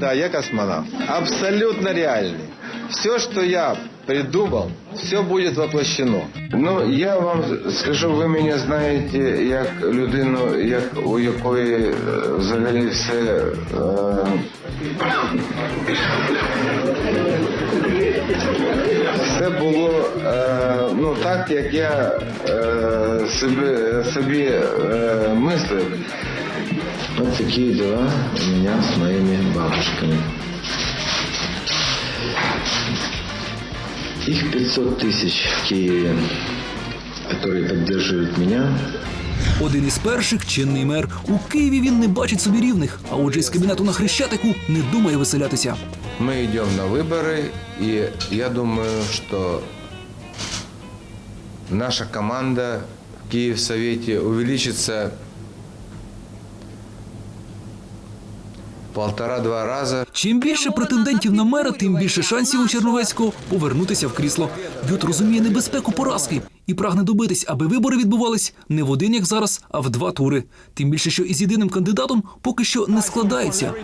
Да, я космонавт. Абсолютно реальный. Все, что я придумал, все будет воплощено. Ну, я вам скажу, ви мене знаєте як людину, як, у якої е, взагалі все. Е, все було е, ну, так, як я е, собі, собі е, мислив. Вот такие дела у меня с моими бабушками. Их 500 тысяч в Киеве, которые поддерживают меня. Один із перших чинний мер. У Києві він не бачить собі рівних, а отже, із кабінету на Хрещатику не думає виселятися. Мы идем на выборы, и я думаю, что наша команда в Киевсовете увеличится в полтора-два раза. Чим більше претендентів на мера, тим більше шансів у Черновецького повернутися в крісло. Бют розуміє небезпеку поразки і прагне добитись, аби вибори відбувались не в один, як зараз, а в два тури. Тим більше, що із єдиним кандидатом поки що не складається.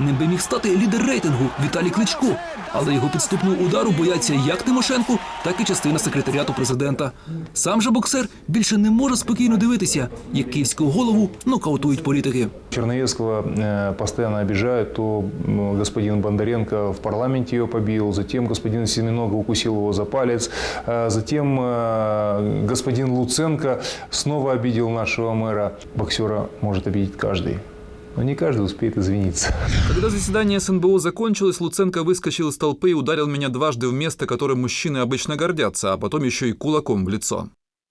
Ним би міг стати лідер рейтингу Віталій Кличко, але його підступного удару бояться як Тимошенко, так і частина секретаріату президента. Сам же боксер більше не може спокійно дивитися, як київського голову нокаутують політики. Черноевского э, постоянно обижают, то господин Бондаренко в парламенте ее побил, затем господин Семенога укусил его за палец, э, затем э, господин Луценко снова обидел нашего мэра. Боксера может обидеть каждый, но не каждый успеет извиниться. Когда заседание СНБО закончилось, Луценко выскочил из толпы и ударил меня дважды в место, которым мужчины обычно гордятся, а потом еще и кулаком в лицо.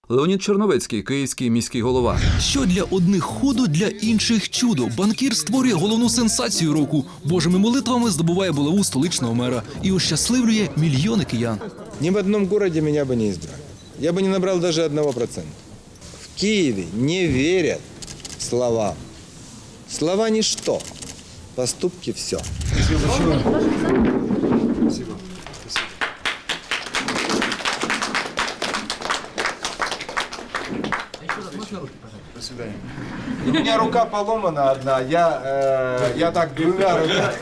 Леонід Черновецький, київський міський голова. Що для одних худо, для інших чудо. Банкір створює головну сенсацію року. Божими молитвами здобуває булаву столичного мера і ощасливлює мільйони киян. Ни в одном городе меня бы не избрали. Я бы не набрал даже одного процента. В Киеве не верят словам. Слова ничто. Поступки все. У меня рука поломана одна, я, э, я так двумя руками.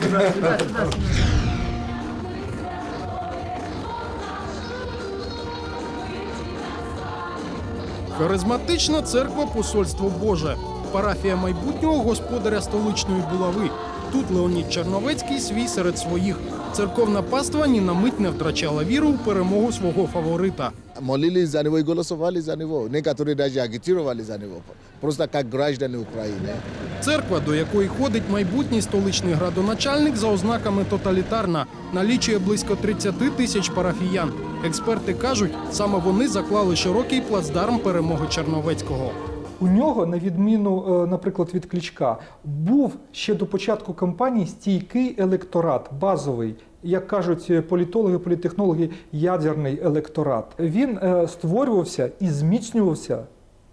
Харизматична церква Посольство Боже. Парафія майбутнього господаря столичної булави. Тут Леонід Черновецький свій серед своїх. Церковна паства ні на мить не втрачала віру у перемогу свого фаворита. молились за него и голосовали за него. Некоторые даже агитировали за него. Просто как граждане Украины. Церква, до якої ходить майбутній столичний градоначальник, за ознаками тоталітарна, налічує близько 30 тисяч парафіян. Експерти кажуть, саме вони заклали широкий плацдарм перемоги Черновецького. У нього, на відміну, е, наприклад, від Кличка, був ще до початку кампанії стійкий електорат, базовий, як кажуть е, політологи, політтехнологи, ядерний електорат. Він е, створювався і зміцнювався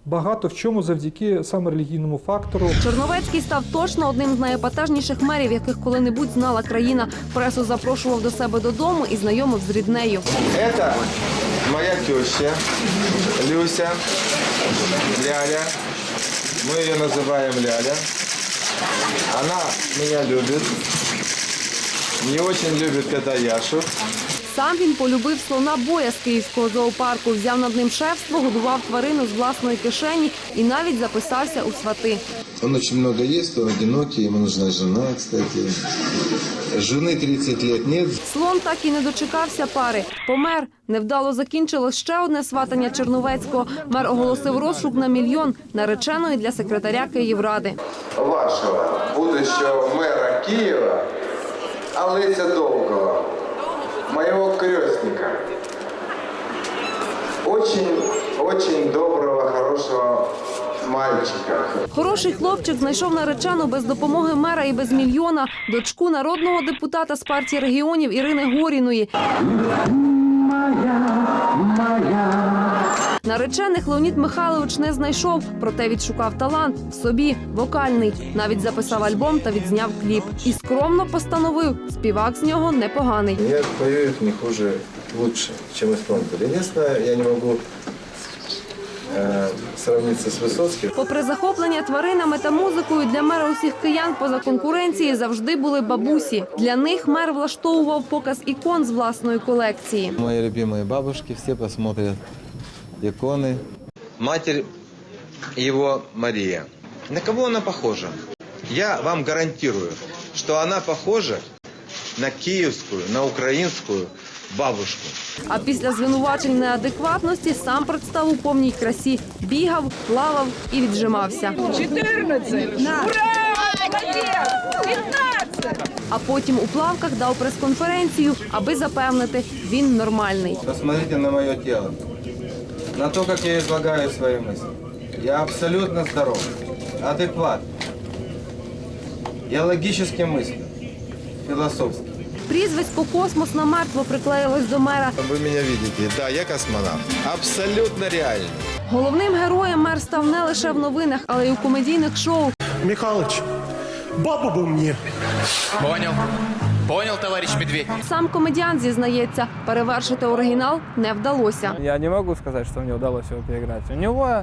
багато в чому завдяки саме релігійному фактору. Черновецький став точно одним з найепатажніших мерів, яких коли-небудь знала країна. Пресу запрошував до себе додому і знайомив з ріднею. Это моя теща Люся, Ляля. Мы ее называем Ляля. Она меня любит. Не очень любит, когда я шут. Сам він полюбив слона боя з київського зоопарку, взяв над ним шефство, годував тварину з власної кишені і навіть записався у свати. Он очень много ест, он одинокий, ему нужна жена, кстати. Жены 30 лет нет. Слон так і не дочекався пари. Помер. Невдало закінчилось ще одне сватання Черновецького. Мер оголосив розшук на мільйон нареченої для секретаря Київради. Вашего будущего мэра Киева Олеся Долгого, моего крестника. Очень, очень доброго, хорошего мальчика. Хороший хлопчик знайшов наречену без допомоги мера і без мільйона дочку народного депутата з партії регіонів Ірини Горіної. Наречених Леонід Михайлович не знайшов, проте відшукав талант в собі вокальний. Навіть записав альбом та відзняв кліп. І скромно постановив, співак з нього непоганий. Я пою их не хуже, лучше, чем исполнитель. Единственное, я не могу э, сравниться с Высоцким. Попри захоплення тваринами та музикою, для мера усіх киян поза конкуренції завжди були бабусі. Для них мер влаштовував показ ікон з власної колекції. Мои любимые бабушки все посмотрят иконы. Матерь его Мария. На кого она похожа? Я вам гарантирую, что она похожа на киевскую, на украинскую бабушку. А після звинувачень неадекватності сам представ у повній красі, бігав, плавав і віджимався. 14! Ура! Молодец! 15! А потім у плавках дав прес-конференцію, аби запевнити, він нормальний. Посмотрите на мое тело, на то, как я излагаю свои мысли. Я абсолютно здоров, адекватный. Я логически мыслю, философски. Прізвисько космос намертво приклеїлось до мера. Вы меня видите, да, я космонавт. Абсолютно реально. Головним героєм мер став не лише в новинах, але й у комедійних шоу. Михалыч, бабу бы мне. Понял. Понял, товарищ Медведь. Сам комедіант зізнається, перевершити оригінал не вдалося. Я не можу сказати, що мені вдалося його переграти. У него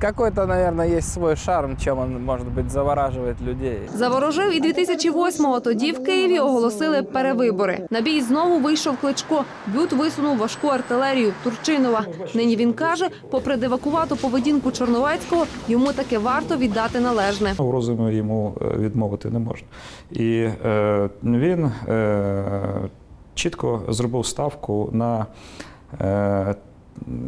какой-то, наверное, есть свой шарм, чем он, может быть, завораживает людей. Заворожив і 2008-го. Тоді в Києві оголосили перевибори. На бій знову вийшов Кличко. Бют висунув важку артилерію Турчинова. Нині він каже, попри дивакувату поведінку Чорновецького, йому таки варто віддати належне. У розумі йому е, відмовити не можна. І е, він е, чітко зробив ставку на, е,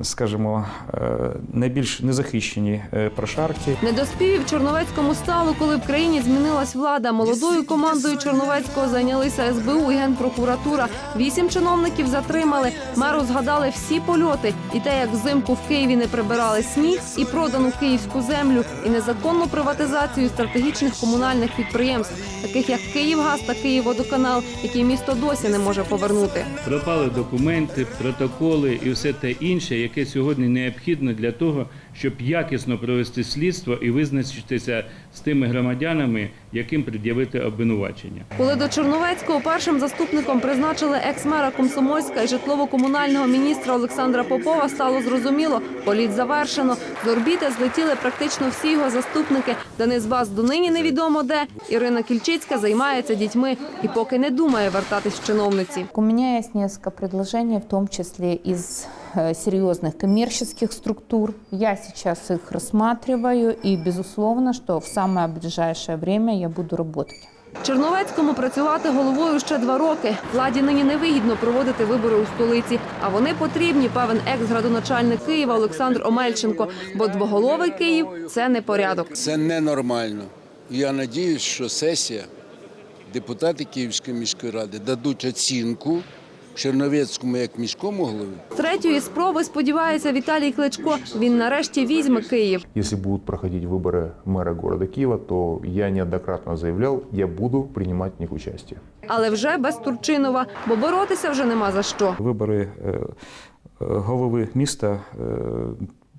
скажімо, е, найбільш незахищені е, прошарки. Недоспівів Чорновецькому стало, коли в країні змінилась влада. Молодою командою Чорновецького зайнялися СБУ і Генпрокуратура. Вісім чиновників затримали. Меру згадали всі польоти. І те, як взимку в Києві не прибирали сніг, і продану київську землю, і незаконну приватизацію стратегічних комунальних підприємств, таких як Київгаз та Київводоканал, які місто досі не може повернути. пропали документи, протоколи і все те інше, яке сьогодні необхідно для того, щоб якісно провести слідство і визначитися з тими громадянами, яким пред'явити обвинувачення. Коли до Чорновецького першим заступником призначили екс-мера Комсомольська і житлово-комунального міністра Олександра Попова, стало зрозуміло, політ завершено. З орбіти злетіли практично всі його заступники. Денис Бас донині невідомо де. Ірина Кільчицька займається дітьми і поки не думає вертатись в чиновниці. У меня есть несколько предложений, в том числе из э, серьезных коммерческих структур. Я сейчас их рассматриваю и, безусловно, что в самое ближайшее время я буду работать. Черновецькому працювати головою ще два роки. Владі нині невигідно проводити вибори у столиці, а вони потрібні, певен екс-градоначальник Києва Олександр Омельченко. Бо двоголовий Київ це не порядок. Це ненормально. Я надіюсь, що сесія, депутати Київської міської ради дадуть оцінку Черновецькому як міському голові. З третьої спроби сподівається Віталій Кличко. Він нарешті візьме Київ. Если будут проходить выборы мэра города Киева, то я неоднократно заявлял, я буду принимать в них участие. Але вже без Турчинова, бо боротися вже нема за що. Вибори е, е, голови міста е,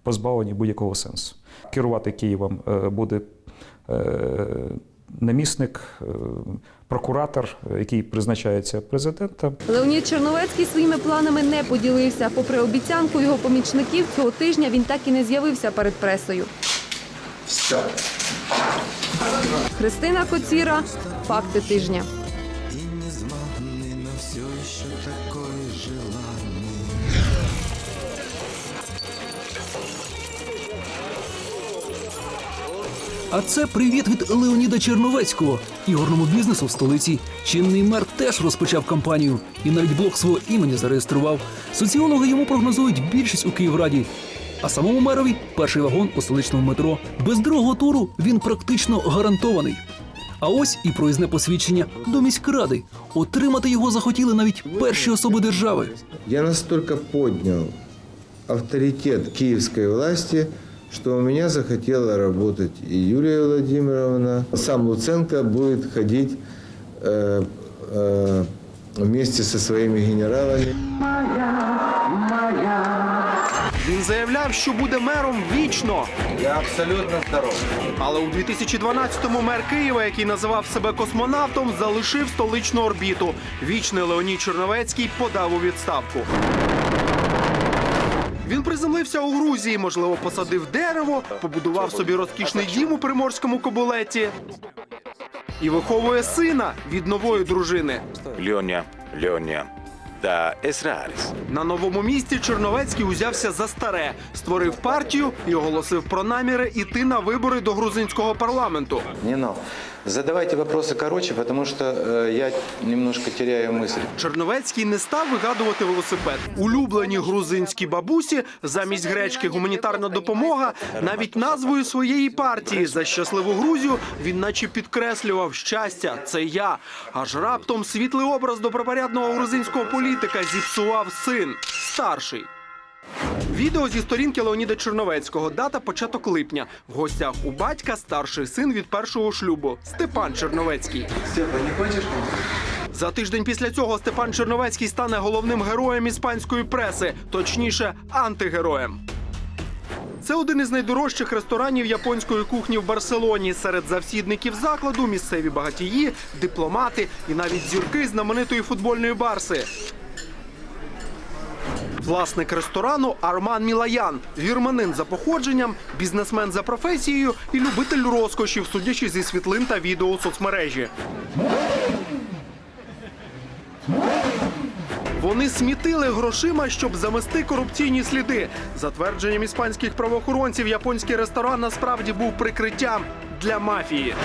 позбавлені будь-якого сенсу. Керувати Києвом е, буде е, намісник, е, прокуратор, який призначається президентом. Леонід Черновецький своїми планами не поділився. Попри обіцянку його помічників, цього тижня він так і не з'явився перед пресою. Христина Коціра. Факти тижня. А це привіт від Леоніда Черновецького, ігорному бізнесу в столиці. Чинний мер теж розпочав кампанію і навіть блок свого імені зареєстрував. Соціологи йому прогнозують більшість у Київраді. А самому мерові перший вагон у столичному метро. Без другого туру він практично гарантований. А ось і проїзне посвідчення до міськради. Отримати його захотіли навіть перші особи держави. Я настолько поднял авторитет киевской власти, что у меня захотела работать и Юлия Владимировна. Сам Луценко будет ходить э, э, вместе со своими генералами. Він заявляв, що буде мером вічно. Я абсолютно здоров. Але у 2012-му мер Києва, який називав себе космонавтом, залишив столичну орбіту. Вічний Леонід Черновецький подав у відставку. Він приземлився у Грузії, можливо, посадив дерево, побудував собі розкішний дім у приморському кобулеті і виховує сина від нової дружини. Льоня, Льоня, та Есрарис. На новому місці Черновецький узявся за старе, створив партію і оголосив про наміри іти на вибори до грузинського парламенту. Не но. Задавайте вопросы короче, потому что э, я немножко теряю мысль. Черновецький не став вигадувати велосипед. Улюблені грузинські бабусі замість гречки гуманітарна допомога. Навіть назвою своєї партії за щасливу Грузію він наче підкреслював щастя. Це я. Аж раптом світлий образ добропорядного грузинського політика зіпсував син старший. Відео зі сторінки Леоніда Черновецького. Дата початок липня. В гостях у батька старший син від першого шлюбу Степан Черновецький. Степа, не хочешь? За тиждень після цього Степан Черновецький стане головним героєм іспанської преси, точніше, антигероєм. Це один із найдорожчих ресторанів японської кухні в Барселоні. Серед завсідників закладу місцеві багатії, дипломати і навіть зірки знаменитої футбольної барси. Власник ресторану Арман Мілаян, вірманин за походженням, бізнесмен за професією і любитель розкошів, судячи зі світлин та відео у соцмережі. Вони смітили грошима, щоб замести корупційні сліди. За твердженням іспанських правоохоронців, японський ресторан насправді був прикриттям для мафії.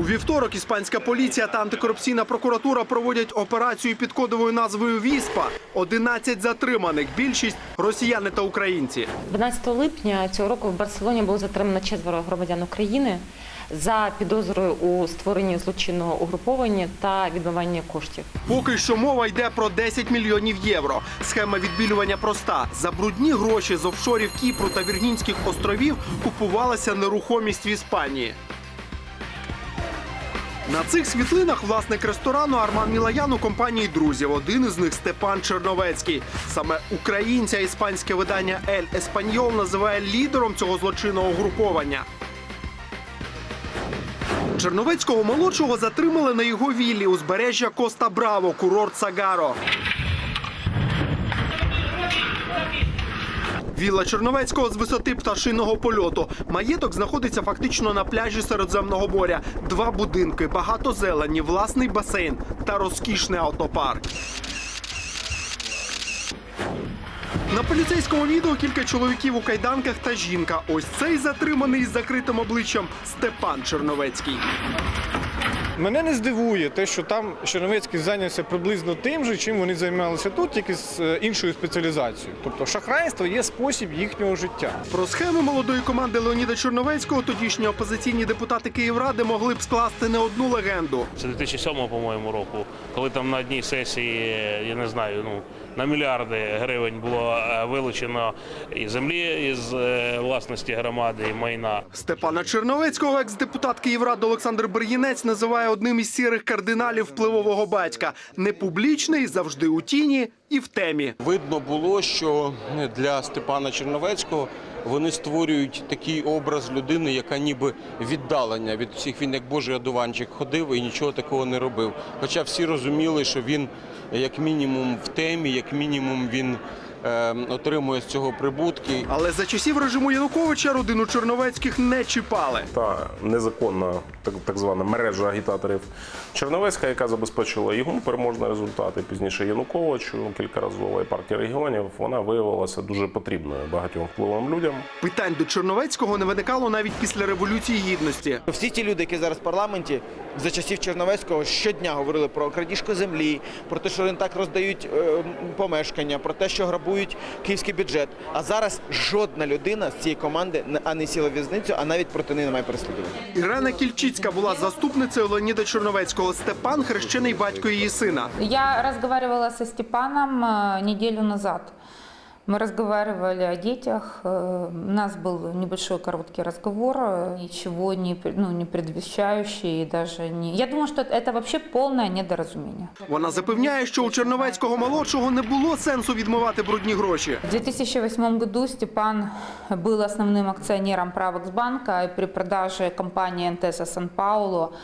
У вівторок іспанська поліція та антикорупційна прокуратура проводять операцію під кодовою назвою Віспа. 11 затриманих. Більшість росіяни та українці. 12 липня цього року в Барселоні було затримано четверо громадян України за підозрою у створенні злочинного угруповання та відмивання коштів. Поки що мова йде про 10 мільйонів євро. Схема відбілювання проста. За брудні гроші з офшорів Кіпру та Віргінських островів купувалася нерухомість в Іспанії. На цих світлинах власник ресторану Арман Мілаян у компанії друзів. Один із них Степан Черновецький. Саме українця іспанське видання Ель Еспаньол називає лідером цього злочинного угруповання. Черновецького молодшого затримали на його віллі узбережжя Коста Браво, курорт Сагаро. Вілла Черновецького з висоти пташиного польоту. Маєток знаходиться фактично на пляжі Середземного моря. Два будинки, багато зелені, власний басейн та розкішний автопарк. На поліцейському відео кілька чоловіків у кайданках та жінка. Ось цей затриманий із закритим обличчям Степан Черновецький. Мене не здивує те, що там Черновецький зайнявся приблизно тим же, чим вони займалися тут, тільки з е, іншою спеціалізацією. Тобто шахрайство є спосіб їхнього життя. Про схеми молодої команди Леоніда Чорновецького тодішні опозиційні депутати Київради могли б скласти не одну легенду. Це 2007 по-моєму, року, коли там на одній сесії, я не знаю, ну на мільярди гривень було е, вилучено і землі із е, власності громади, і майна. Степана Черновецького, екс-депутат Київради Олександр Бергінець називає одним із сірих кардиналів впливового батька. Непублічний, завжди у тіні і в темі. Видно було, що для Степана Черновецького вони створюють такий образ людини, яка ніби віддалення від всіх. Він як божий одуванчик ходив і нічого такого не робив. Хоча всі розуміли, що він як мінімум в темі, як мінімум він е, отримує з цього прибутки. Але за часів режиму Януковича родину Черновецьких не чіпали. та незаконна так, так звана мережа агітаторів Черновецька, яка забезпечила йому переможні результати. Пізніше Януковичу, кількаразова і партія регіонів, вона виявилася дуже потрібною багатьом впливовим людям. Питань до Черновецького не виникало навіть після революції гідності. Всі ті люди, які зараз в парламенті за часів Черновецького щодня говорили про крадіжку землі, про те, що вони так роздають е, помешкання, про те, що грабують київський бюджет. А зараз жодна людина з цієї команди ані а не сіла в в'язницю, а навіть проти неї немає переслідування. Ірена Кільчицька була заступницею Леоніда Чорновецького. Степан хрещений батько її сина. Я розмовляла зі Степаном неділю назад. Мы разговаривали о детях. Э, У нас был небольшой короткий разговор, э, ничего не, пр- ну, не предвещающий и даже не... Я думаю, что это вообще полное недоразумение. Вона запевняє, що у Черновецького молодшого не було сенсу відмивати брудні гроші. В 2008 году Степан был основным акционером Правексбанка. И при продаже компании НТС Сан-Паулу Э,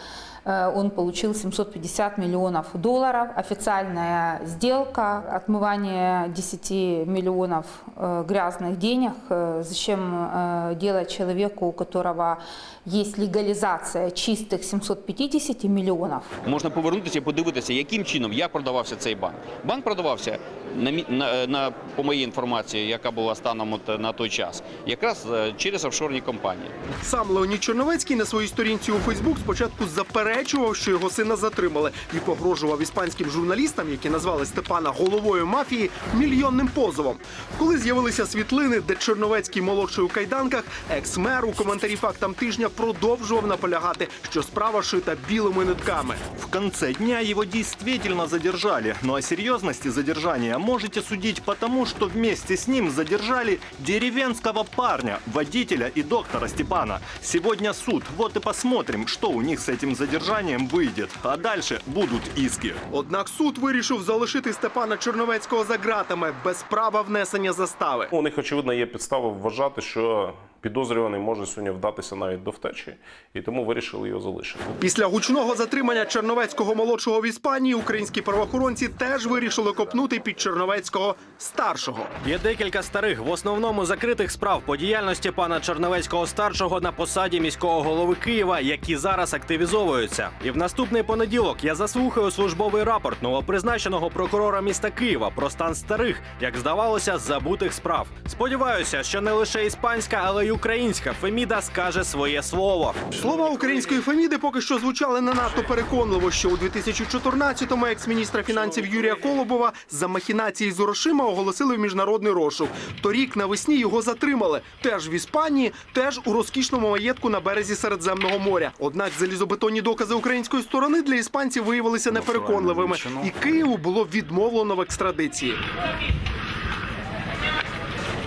Он получил 750 миллионов долларов. Официальная сделка, отмывание 10 миллионов э, грязных денег. Э, Зачем э, делать человеку, у которого есть легализация чистых 750 миллионов? Можна повернутися і подивитися, яким чином як продавався цей банк. Банк продавався на, на, на по моїй інформації, яка була станом от на той час, якраз е, через офшорні компанії. Сам Леонід Черновецький на своїй сторінці у Фейсбук спочатку заперечував, що його сина затримали, і погрожував іспанським журналістам, які назвали Степана головою мафії, мільйонним позовом. Коли з'явилися світлини, де Черновецький молодший у кайданках, екс-мер у коментарі фактам тижня продовжував наполягати, що справа шита білими нитками. В конце дня его действительно задержали, но о серьезности задержания можете судить потому, что вместе с ним задержали деревенского парня, водителя и доктора Степана. Сегодня суд, вот и посмотрим, что у них с этим задержанием выйдет. А дальше будут иски. Однак суд вирішив залишити Степана Черновецького за ґратами без права внесення застави. У них очевидно є підстави вважати, що підозрюваний може сьогодні вдатися навіть до втечі, і тому вирішили його залишити. Після гучного затримання Черновецького молодшого в Іспанії українські правоохоронці теж вирішили копнути під Черновецького старшого. Є декілька старих, в основному закритих справ по діяльності пана Черновецького старшого на посаді міського голови Києва, які зараз активізовуються. І в наступний понеділок я заслухаю службовий рапорт новопризначеного прокурора міста Києва про стан старих, як здавалося, забутих справ. Сподіваюся, що не лише іспанська, але й українська Феміда скаже своє слово. Слова української Феміди поки що звучали не надто переконливо, що у 2014-му екс-міністра фінансів Юрія Колобова за махінації з грошима оголосили в міжнародний розшук. Торік навесні його затримали теж в Іспанії, теж у розкішному маєтку на березі Середземного моря. Однак залізобетонні докази української сторони для іспанців виявилися непереконливими, і Києву було відмовлено в екстрадиції.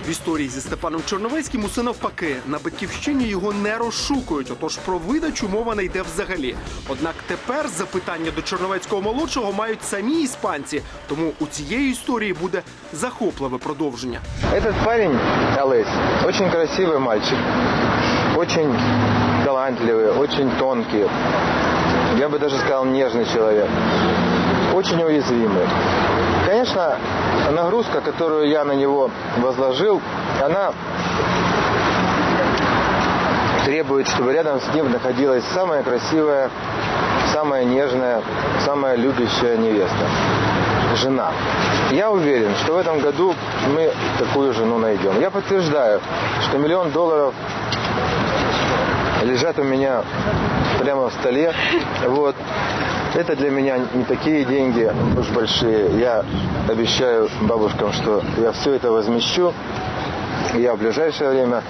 В історії зі Степаном Чорновецьким усе навпаки. На батьківщині його не розшукують, отож про видачу мова не йде взагалі. Однак тепер запитання до Чорновецького молодшого мають самі іспанці, тому у цієї історії буде захопливе продовження. Этот парень, Олесь, очень красивый мальчик, очень талантливый, очень тонкий. Я бы даже сказал, нежный человек. Очень уязвимый. Конечно, нагрузка, которую я на него возложил, она требует, чтобы рядом с ним находилась самая красивая, самая нежная, самая любящая невеста. Жена. Я уверен, что в этом году мы такую жену найдем. Я подтверждаю, что миллион долларов лежат у меня прямо в столе. Вот. Это для меня не такие деньги уж большие. Я обещаю бабушкам, что я все это возмещу. Я в ближайшее время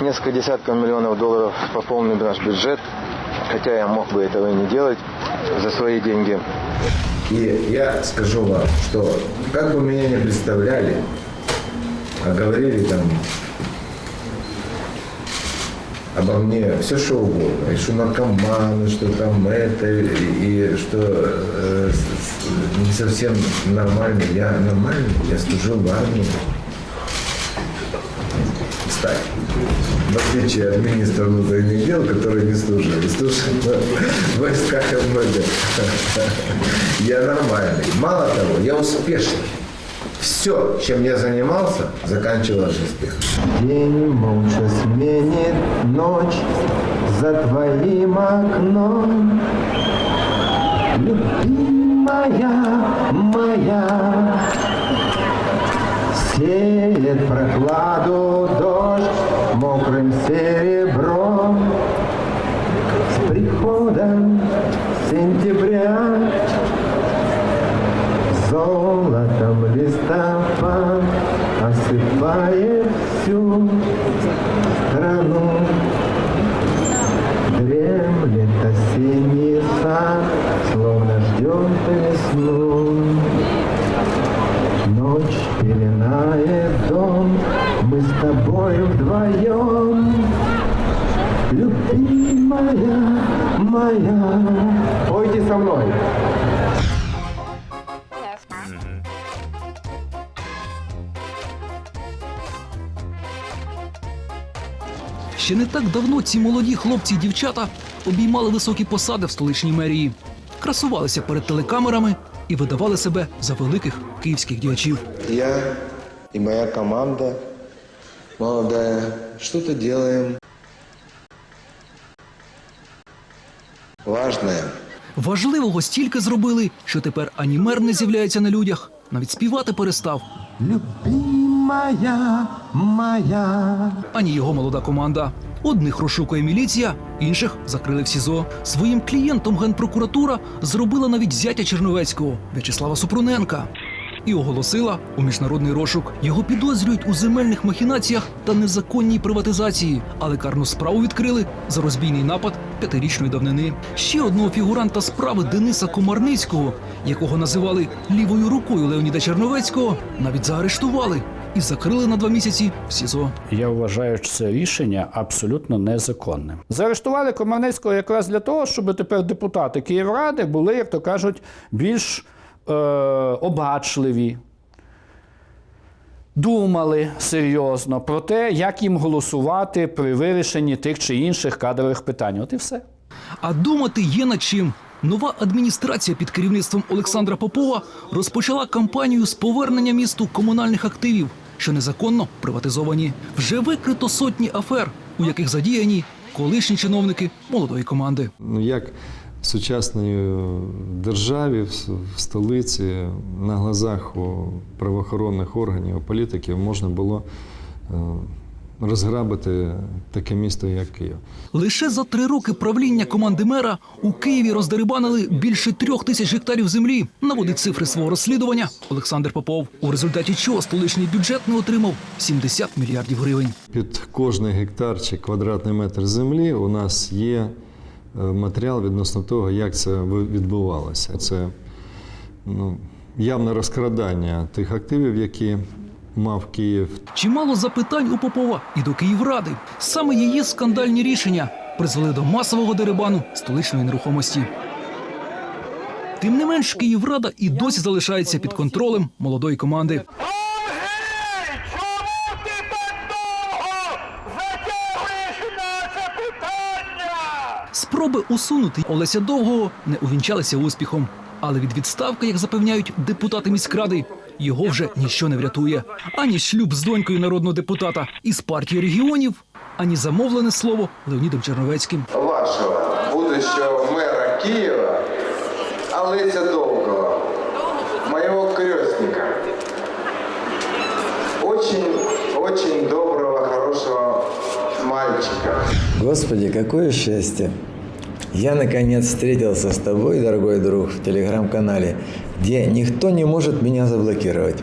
несколько десятков миллионов долларов пополню наш бюджет. Хотя я мог бы этого и не делать за свои деньги. И я скажу вам, что как бы меня не представляли, а говорили там обо мне все что угодно, и что наркоманы, что там это, и, и что э, не совсем нормальный. Я нормальный, я служил в армии. Кстати, в отличие от министра внутренних дел, который не служил, и служил в войсках МВД. Я нормальный. Мало того, я успешный. Все, чем я занимался, заканчивалось успехом. День молча сменит ночь за твоим окном. Любимая моя, сеет прохладу дождь мокрым серебром. С приходом сентября Золотом листопад осыпает всю мы с тобой вдвоем. Любимая моя, пойте со мной. Ще не так давно ці молоді хлопці і дівчата обіймали високі посади в столичній мерії, красувалися перед телекамерами і видавали себе за великих київських діячів. Я и моя команда молодая что-то делаем важное. Важливого стільки зробили, що тепер ані мер не з'являється на людях, навіть співати перестав. Любимая моя. ані його молода команда. Одних розшукує міліція, інших закрили в СІЗО. Своїм клієнтом генпрокуратура зробила навіть зятя Черновецького В'ячеслава Супруненка і оголосила у міжнародний розшук. Його підозрюють у земельних махінаціях та незаконній приватизації, але карну справу відкрили за розбійний напад п'ятирічної давнини. Ще одного фігуранта справи Дениса Комарницького, якого називали лівою рукою Леоніда Черновецького, навіть заарештували і закрили на два місяці в СІЗО. Я вважаю, що це рішення абсолютно незаконне. Заарештували Комарницького якраз для того, щоб тепер депутати Київради були, як то кажуть, більш е, обачливі. Думали серйозно про те, як їм голосувати при вирішенні тих чи інших кадрових питань. От і все. А думати є над чим. Нова адміністрація під керівництвом Олександра Попова розпочала кампанію з повернення місту комунальних активів, що незаконно приватизовані. Вже викрито сотні афер, у яких задіяні колишні чиновники молодої команди. Ну, як в сучасній державі, в столиці, на глазах у правоохоронних органів, у політиків можна було е, розграбити таке місто, як Київ. Лише за три роки правління команди мера у Києві роздерибанили більше трьох тисяч гектарів землі. Наводить цифри свого розслідування Олександр Попов. У результаті чого столичний бюджет не отримав 70 мільярдів гривень. Під кожний гектар чи квадратний метр землі у нас є е, матеріал відносно того, як це відбувалося. Це ну, явне розкрадання тих активів, які мав Київ. Чимало запитань у Попова і до Київради. Саме її скандальні рішення призвели до масового дерибану столичної нерухомості. Тим не менш, Київрада і досі залишається під контролем молодої команди. Спроби усунути Олеся Довгого не увінчалися успіхом. Але від відставки, як запевняють депутати міськради, його вже ніщо не врятує. Ані шлюб з донькою народного депутата із партії регіонів, ані замовлене слово Леонідом Черновецьким. Вашего будущего мэра Киева Олеся Долгого, моего крестника. Очень, очень доброго, хорошего мальчика. Господи, какое счастье! Я наконец встретился с тобой, дорогой друг, в телеграм-канале, где никто не может меня заблокировать.